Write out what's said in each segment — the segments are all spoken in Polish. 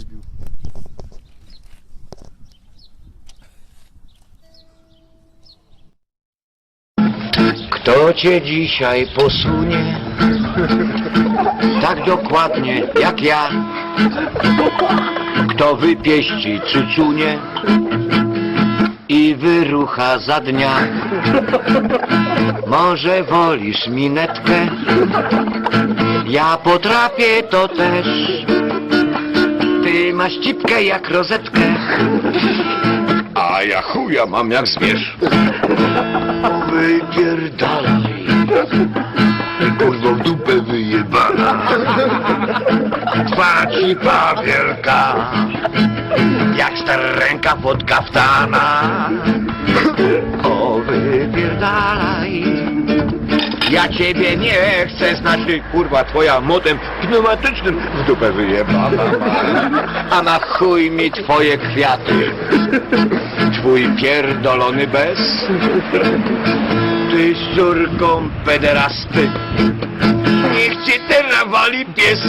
zbił. Kto cię dzisiaj posunie? Tak dokładnie jak ja. Kto wypieści cycunie i wyrucha za dnia. Może wolisz minetkę? Ja potrafię to też. Ty masz cipkę jak rozetkę. A ja chuja mam jak zwierz. Wypierdalaj. Kurwo w dupę wyjebana. Twa cipa wielka. Jak ręka pod kaftana. O wypierdalaj. Ja ciebie nie chcę, znaczy kurwa twoja motem pneumatycznym w dupę wyjebana. A na chuj mi twoje kwiaty. Twój pierdolony bez. Ty z córką pederasty. Niech cię teraz wali pies.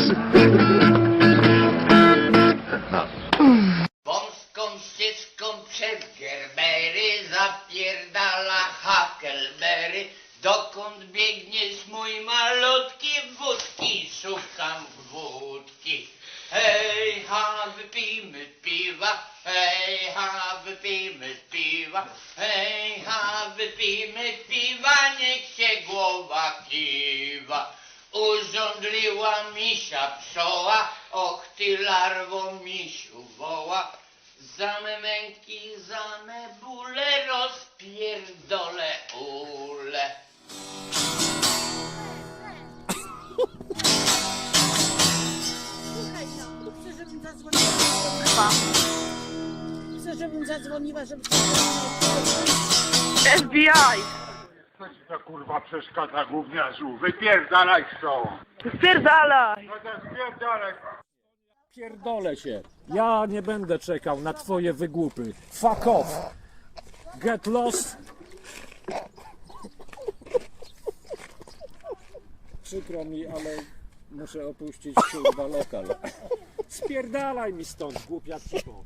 Dokąd biegniesz mój malutki wódki? Szukam wódki. Hej, ha, wypijmy piwa. Hej, ha, wypijmy piwa. Hej, ha, wypijmy piwa. Niech się głowa kiwa. Urządliła misia pszczoła, och ty larwo misiu woła. Za me męki, za me bóle rozpierdolę chcę, żebym zadzwoniła. Chcę, żebym zadzwoniła, żeby... FBI! Co ci to kurwa przeszkadza gówniarzu? Wypierdalaj stąd! Spierdalaj! No to spierdalaj! Pierdolę się. Ja nie będę czekał na twoje wygłupy. Fuck off. Get lost. Przykro mi, ale muszę opuścić kurwa lokal. Spierdalaj mi stąd, głupia cipo.